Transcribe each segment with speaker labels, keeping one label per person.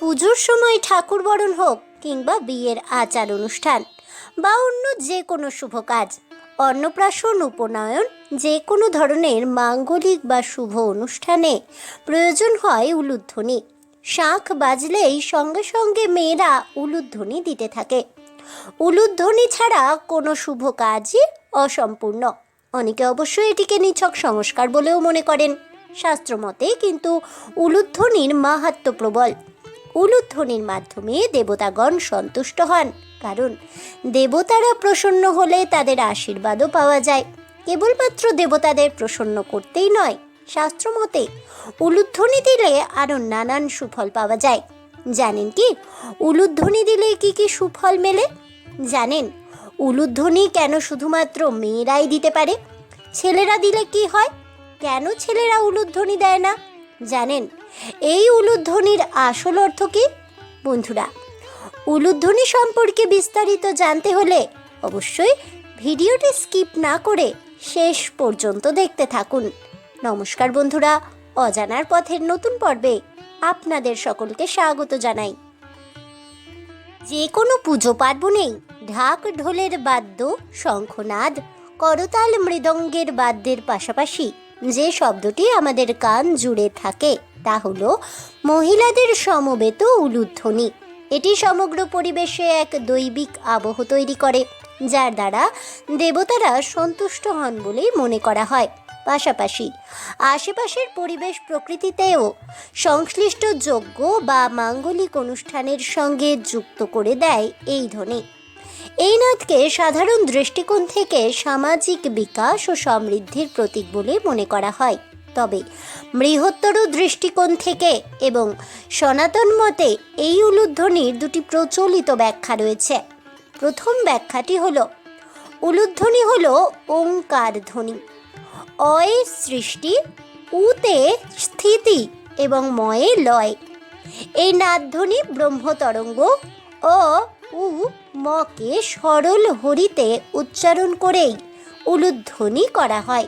Speaker 1: পুজোর সময় ঠাকুর বরণ হোক কিংবা বিয়ের আচার অনুষ্ঠান বা অন্য যে কোনো শুভ কাজ, অন্নপ্রাশন, উপনয়ন, যে কোনো ধরনের মাঙ্গলিক বা শুভ অনুষ্ঠানে প্রয়োজন হয় উলুধ্বনি। শাঁখ বাজলেই সঙ্গে সঙ্গে মেয়েরা উলুধ্বনি দিতে থাকে। উলুধ্বনি ছাড়া কোনো শুভ কাজই অসম্পূর্ণ। অনেকে অবশ্যই এটিকে নিছক সংস্কার বলেও মনে করেন। শাস্ত্রমতে কিন্তু উলুধ্বনির মাহাত্ম্য প্রবল। উলুধ্বনির মাধ্যমে দেবতাগণ সন্তুষ্ট হন, কারণ দেবতারা প্রসন্ন হলে তাদের আশীর্বাদও পাওয়া যায়। কেবলমাত্র দেবতাদের প্রসন্ন করতেই নয় শাস্ত্রমতে উলুধ্বনি দিলে আরও নানান সুফল পাওয়া যায়। জানেন কি, উলুধ্বনি দিলে কি কি সুফল মেলে? জানেন, উলুধ্বনি কেন শুধুমাত্র মেয়েরাই দিতে পারে? ছেলেরা দিলে কি হয়? কেন ছেলেরা উলুধ্বনি দেয় না? জানেন, এই উলুধ্বনির আসল অর্থ কি? বন্ধুরা, উলুধ্বনি সম্পর্কে বিস্তারিত জানতে হলে অবশ্যই ভিডিওটি স্কিপ না করে শেষ পর্যন্ত দেখতে থাকুন। নমস্কার বন্ধুরা, অজানার পথের নতুন পর্বে আপনাদের সকলকে স্বাগত জানাই। যে কোনো পুজো পার্বণেই ঢাক ঢোলের বাদ্য, শঙ্খনাদ, করতাল মৃদঙ্গের বাদ্যের পাশাপাশি যে শব্দটি আমাদের কান জুড়ে থাকে, তা হলো মহিলাদের সমবেত উলুধ্বনি। এটি সমগ্র পরিবেশে এক দৈবিক আবহ তৈরি করে, যার দ্বারা দেবতারা সন্তুষ্ট হন বলেই মনে করা হয়। পাশাপাশি আশেপাশের পরিবেশ প্রকৃতিতেও সংশ্লিষ্ট যজ্ঞ বা মাঙ্গলিক অনুষ্ঠানের সঙ্গে যুক্ত করে দেয় এই ধ্বনি। এই নাচকে সাধারণ দৃষ্টিকোণ থেকে সামাজিক বিকাশ ও সমৃদ্ধির প্রতীক বলে মনে করা হয়। তবে বৃহত্তর দৃষ্টিকোণ থেকে এবং সনাতন মতে এই উলুধ্বনির দুটি প্রচলিত ব্যাখ্যা রয়েছে। প্রথম ব্যাখ্যাটি হলো, উলুধ্বনি হল ওঙ্কার ধ্বনি। অয়ে সৃষ্টি, উতে স্থিতি এবং ময়ে লয়। এই নাদধ্বনি ব্রহ্মতরঙ্গ, অ, উ মকে সরল হরিতে উচ্চারণ করেই উলুধ্বনি করা হয়।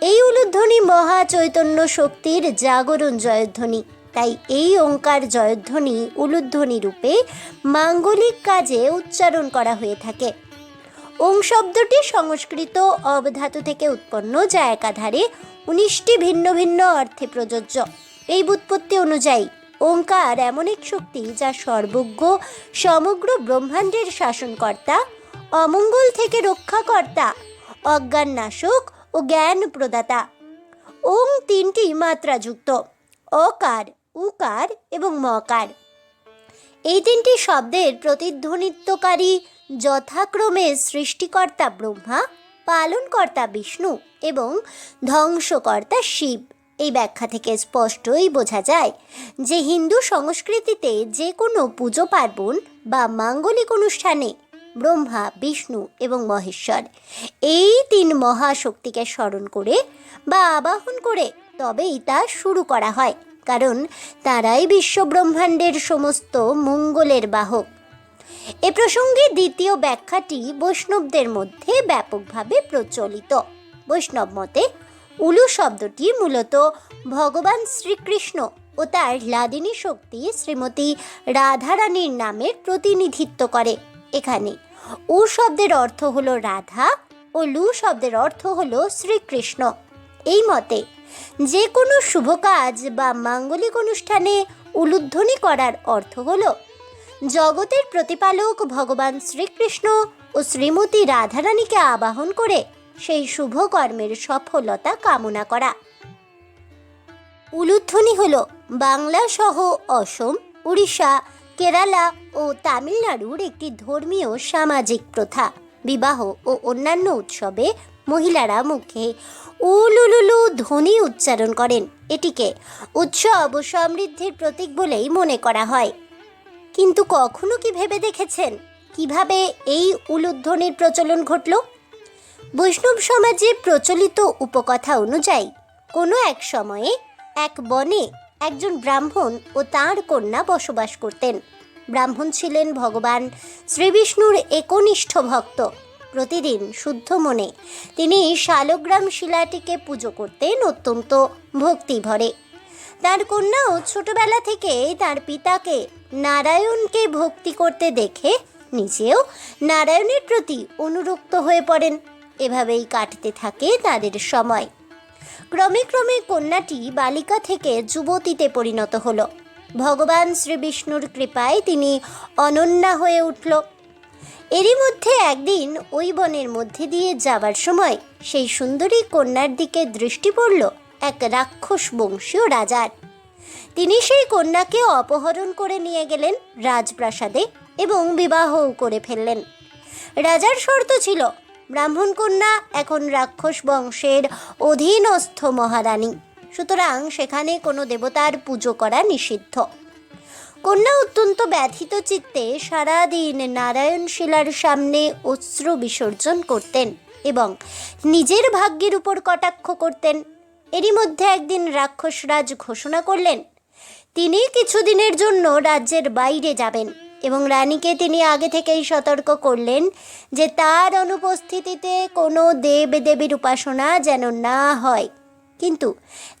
Speaker 1: এই উলুধ্বনি মহা চৈতন্য শক্তির জাগরণ জয়ধ্বনি। তাই এই ওঙ্কার জয়ধ্বনি উলুধ্বনি রূপে মাঙ্গলিক কাজে উচ্চারণ করা হয়ে থাকে। ওং শব্দটি সংস্কৃত অবধাতু থেকে উৎপন্ন, যা একাধারে উনিশটি ভিন্ন ভিন্ন অর্থে প্রযোজ্য। এই বুৎপত্তি অনুযায়ী ওঙ্কার এমন এক শক্তি যা সর্বজ্ঞ, সমগ্র ব্রহ্মাণ্ডের শাসনকর্তা, অমঙ্গল থেকে রক্ষাকর্তা অজ্ঞান নাশক ও জ্ঞান প্রদাতা। ওং তিনটি মাত্রাযুক্ত, অকার, উকার এবং মকার। এই তিনটি শব্দের প্রতিধ্বনিত্বকারী যথাক্রমে সৃষ্টিকর্তা ব্রহ্মা, পালনকর্তা বিষ্ণু এবং ধ্বংসকর্তা শিব। এই ব্যাখ্যা থেকে স্পষ্টই বোঝা যায় যে হিন্দু সংস্কৃতিতে যে কোনো পুজো পার্বণ বা মাঙ্গলিক অনুষ্ঠানে ব্রহ্মা, বিষ্ণু এবং মহেশ্বর, এই তিন মহাশক্তিকে স্মরণ করে বা আবাহন করে তবেই তা শুরু করা হয়। কারণ তারাই বিশ্ব ব্রহ্মাণ্ডের সমস্ত মঙ্গলের বাহক। এ প্রসঙ্গে দ্বিতীয় ব্যাখ্যাটি বৈষ্ণবদের মধ্যে ব্যাপকভাবে প্রচলিত। বৈষ্ণব মতে উলু শব্দটি মূলত ভগবান শ্রীকৃষ্ণ ও তার লাদিনী শক্তি শ্রীমতী রাধারানীর নামের প্রতিনিধিত্ব করে এখানে। উ শব্দের অর্থ হলো রাধা ও লু শব্দের অর্থ হলো শ্রীকৃষ্ণ। এই মতে যে কোনো শুভ কাজ বা মাঙ্গলিক অনুষ্ঠানে উলুধ্বনি করার অর্থ হলো জগতের প্রতিপালক ভগবান শ্রীকৃষ্ণ ও শ্রীমতী রাধারানীকে আবাহন করে সেই শুভ কর্মের সফলতা কামনা করা। উলুধ্বনি হল বাংলা সহ অসম, উড়িষ্যা, কেরালা ও তামিলনাড়ুর একটি ধর্মীয় সামাজিক প্রথা। বিবাহ ও অন্যান্য উৎসবে মহিলারা মুখে উলুলুলু ধ্বনি উচ্চারণ করেন। এটিকে উৎসব ও সমৃদ্ধির প্রতীক বলেই মনে করা হয়। কিন্তু কখনো কি ভেবে দেখেছেন? কীভাবে এই উলুধ্বনির প্রচলন ঘটল? বৈষ্ণব সমাজে প্রচলিত উপকথা অনুযায়ী, কোনো এক সময়ে এক বনে একজন ব্রাহ্মণ ও তাঁর কন্যা বসবাস করতেন। ব্রাহ্মণ ছিলেন ভগবান শ্রীবিষ্ণুর একনিষ্ঠ ভক্ত। প্রতিদিন শুদ্ধ মনে তিনি শালগ্রাম শিলাটিকে পুজো করতেন অত্যন্ত ভক্তি ভরে তার কন্যাও ছোটবেলা থেকেই তার পিতাকে নারায়ণকে ভক্তি করতে দেখে নিজেও নারায়ণের প্রতি অনুরক্ত হয়ে পড়েন। এভাবেই কাটতে থাকে তাদের সময়। ক্রমে ক্রমে কন্যাটি বালিকা থেকে যুবতীতে পরিণত হলো। ভগবান শ্রী বিষ্ণুর কৃপায় তিনি অনন্যা হয়ে উঠল। এরই মধ্যে একদিন ওই বনের মধ্যে দিয়ে যাবার সময় সেই সুন্দরী কন্যার দিকে দৃষ্টি পড়ল এক রাক্ষস বংশীয় রাজার। তিনি সেই কন্যাকে অপহরণ করে নিয়ে গেলেন রাজপ্রাসাদে এবং বিবাহও করে ফেললেন। রাজার শর্ত ছিল ব্রাহ্মণ কন্যা এখন রাক্ষস বংশের অধীনস্থ মহারানী। সুতরাং সেখানে কোনো দেবতার পুজো করা নিষিদ্ধ। কন্যা অত্যন্ত ব্যথিত চিত্তে সারাদিন নারায়ণ শিলার সামনে অশ্রু বিসর্জন করতেন এবং নিজের ভাগ্যের উপর কটাক্ষ করতেন। এরই মধ্যে একদিন রাক্ষসরাজ ঘোষণা করলেন, তিনি কিছুদিনের জন্য রাজ্যের বাইরে যাবেন। এবং রানীকে তিনি আগে থেকেই সতর্ক করলেন যে তার অনুপস্থিতিতে কোনো দেব দেবীর উপাসনা যেন না হয়। কিন্তু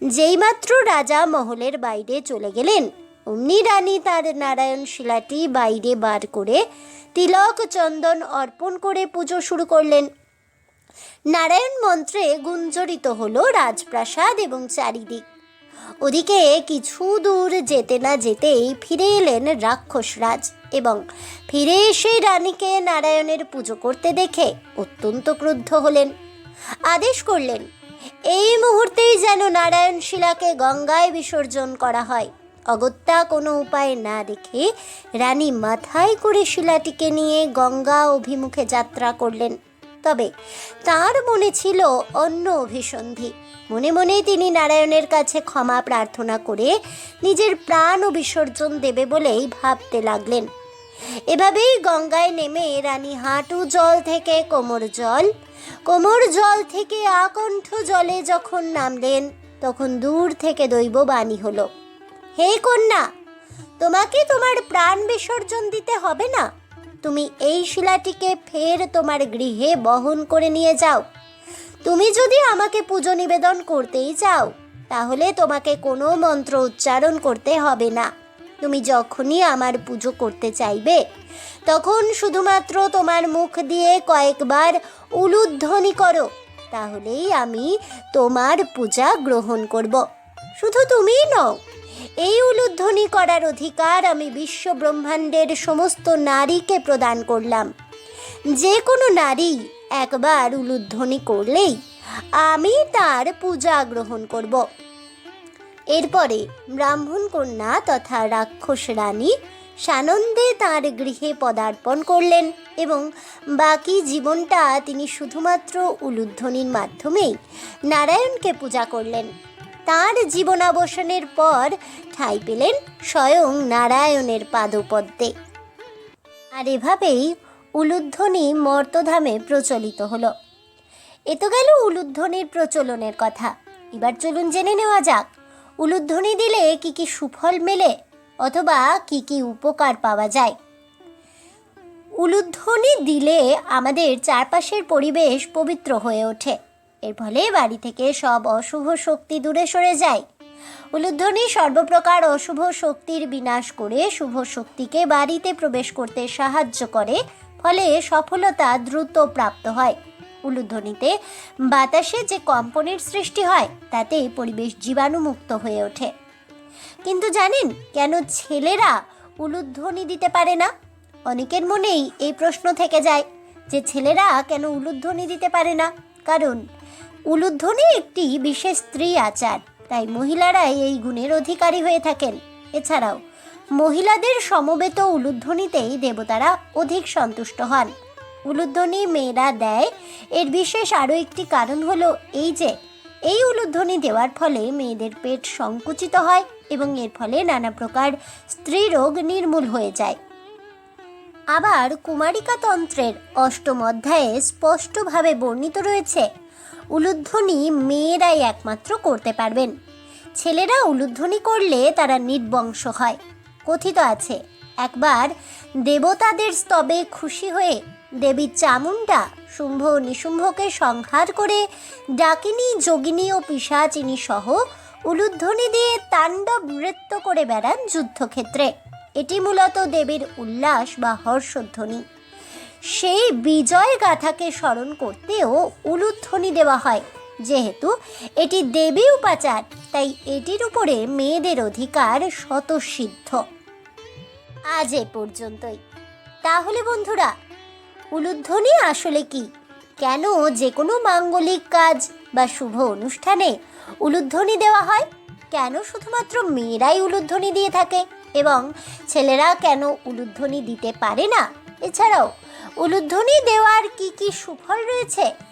Speaker 1: যেইমাত্র রাজা মহলের বাইরে চলে গেলেন, অমনি রানী তার নারায়ণ শিলাটি বাইরে বার করে তিলক চন্দন অর্পণ করে পুজো শুরু করলেন। নারায়ণ মন্ত্রে গুঞ্জরিত হলো রাজপ্রাসাদ এবং চারিদিক। ওদিকে কিছু দূর যেতে না যেতেই ফিরে এলেন রাক্ষসরাজ এবং ফিরে এসে রানীকে নারায়ণের পুজো করতে দেখে অত্যন্ত ক্রুদ্ধ হলেন। আদেশ করলেন, এই মুহূর্তেই যেন নারায়ণ শিলাকে গঙ্গায় বিসর্জন করা হয়। অগত্যা কোনো উপায় না দেখে রানী মাথায় করে শিলাটিকে নিয়ে গঙ্গা অভিমুখে যাত্রা করলেন। তবে তার মনে ছিল অন্য অভিসন্ধি। মনে মনে তিনি নারায়ণের কাছে ক্ষমা প্রার্থনা করে নিজের প্রাণ ও বিসর্জন দেবে বলেই ভাবতে লাগলেন। এভাবেই গঙ্গায় নেমে রানী হাঁটু জল থেকে কোমর জল কোমর জল থেকে আকণ্ঠ জলে যখন নামলেন, তখন দূর থেকে দৈব বাণী হলো, হে কন্যা, তোমাকে তোমার প্রাণ বিসর্জন দিতে হবে না? তুমি এই শিলাটিকে ফের তোমার গৃহে বহন করে নিয়ে যাও। তুমি যদি আমাকে পুজো নিবেদন করতেই চাও, তাহলে তোমাকে কোনো মন্ত্র উচ্চারণ করতে হবে না। তুমি যখনই আমার পুজো করতে চাইবে, তখন শুধুমাত্র তোমার মুখ দিয়ে কয়েকবার উলুধ্বনি করো, তাহলেই আমি তোমার পূজা গ্রহণ করব। শুধু তুমিই নও, এই উলুধ্বনি করার অধিকার আমি বিশ্ব ব্রহ্মাণ্ডের সমস্ত নারীকে প্রদান করলাম। যে কোনো নারী একবার উলুধ্বনি করলেই আমি তার পূজা গ্রহণ করব। এরপরে ব্রাহ্মণ কন্যা তথা রাক্ষস রানী সানন্দে তার গৃহে পদার্পণ করলেন এবং বাকি জীবনটা তিনি শুধুমাত্র উলুধ্বনির মাধ্যমেই নারায়ণকে পূজা করলেন। তার জীবনাবসানের পর ঠাঁই পেলেন স্বয়ং নারায়ণের পাদপদ্মে। আর এভাবেই উলুধ্বনি মর্তধামে প্রচলিত হলো। এ তো গেল উলুধ্বনির প্রচলনের কথা। এবার চলুন জেনে নেওয়া যাক, উলুধ্বনি দিলে কি কি সুফল মেলে অথবা কি কি উপকার পাওয়া যায়। উলুধ্বনি দিলে আমাদের চারপাশের পরিবেশ পবিত্র হয়ে ওঠে। এর ফলে বাড়ি থেকে সব অশুভ শক্তি দূরে সরে যায়। উলুধ্বনি সর্বপ্রকার অশুভ শক্তির বিনাশ করে শুভ শক্তিকে বাড়িতে প্রবেশ করতে সাহায্য করে ফলে সফলতা দ্রুত প্রাপ্ত হয়। উলুধ্বনিতে বাতাসে যে কম্পনের সৃষ্টি হয়, তাতে পরিবেশ জীবাণুমুক্ত হয়ে ওঠে। কিন্তু জানেন, কেন ছেলেরা উলুধ্বনি দিতে পারে না? অনেকের মনেই এই প্রশ্ন থেকে যায় যে ছেলেরা কেন উলুধ্বনি দিতে পারে না? কারণ উলুধ্বনি একটি বিশেষ স্ত্রী আচার, তাই মহিলারাই এই গুণের অধিকারী হয়ে থাকেন। এছাড়াও মহিলাদের সমবেত উলুধ্বনিতেই দেবতারা অধিক সন্তুষ্ট হন। উলুধ্বনি মেয়েরা দেয়, এর বিশেষ আরও একটি কারণ হলো এই যে, এই উলুধ্বনি দেওয়ার ফলে মেয়েদের পেট সংকুচিত হয় এবং এর ফলে নানা প্রকার স্ত্রী রোগ নির্মূল হয়ে যায়। আবার কুমারিকা তন্ত্রের অষ্টম অধ্যায়ে স্পষ্টভাবে বর্ণিত রয়েছে, উলুধ্বনি মেয়েরাই একমাত্র করতে পারবেন। ছেলেরা উলুধ্বনি করলে তারা নির্বংশ হয়। কথিত আছে। একবার দেবতাদের স্তবে খুশি হয়ে দেবী চামুণ্ডা শুম্ভ নিশুম্ভকে সংহার করে ডাকিনী, যোগিনী ও পিসাচিনী সহ উলুধ্বনি দিয়ে তাণ্ডব নৃত্য করে বেড়ান যুদ্ধক্ষেত্রে। এটি মূলত দেবীর উল্লাস বা হর্ষধ্বনি। সেই বিজয় গাথাকে স্মরণ করতেও উলুধ্বনি দেওয়া হয়। যেহেতু এটি দেবী উপাচার, তাই এটির উপরে মেয়েদের অধিকার স্বতঃসিদ্ধ। আজ এ পর্যন্তই। তাহলে বন্ধুরা, উলুধ্বনি আসলে কি? কেন যে কোনো মাঙ্গলিক কাজ বা শুভ অনুষ্ঠানে উলুধ্বনি দেওয়া হয়? কেন শুধুমাত্র মেয়েরাই উলুধ্বনি দিয়ে থাকে? এবং ছেলেরা কেন উলুধ্বনি দিতে পারে না? এছাড়াও, উলুধ্বনি দেওয়ার কি কি সুফল রয়েছে?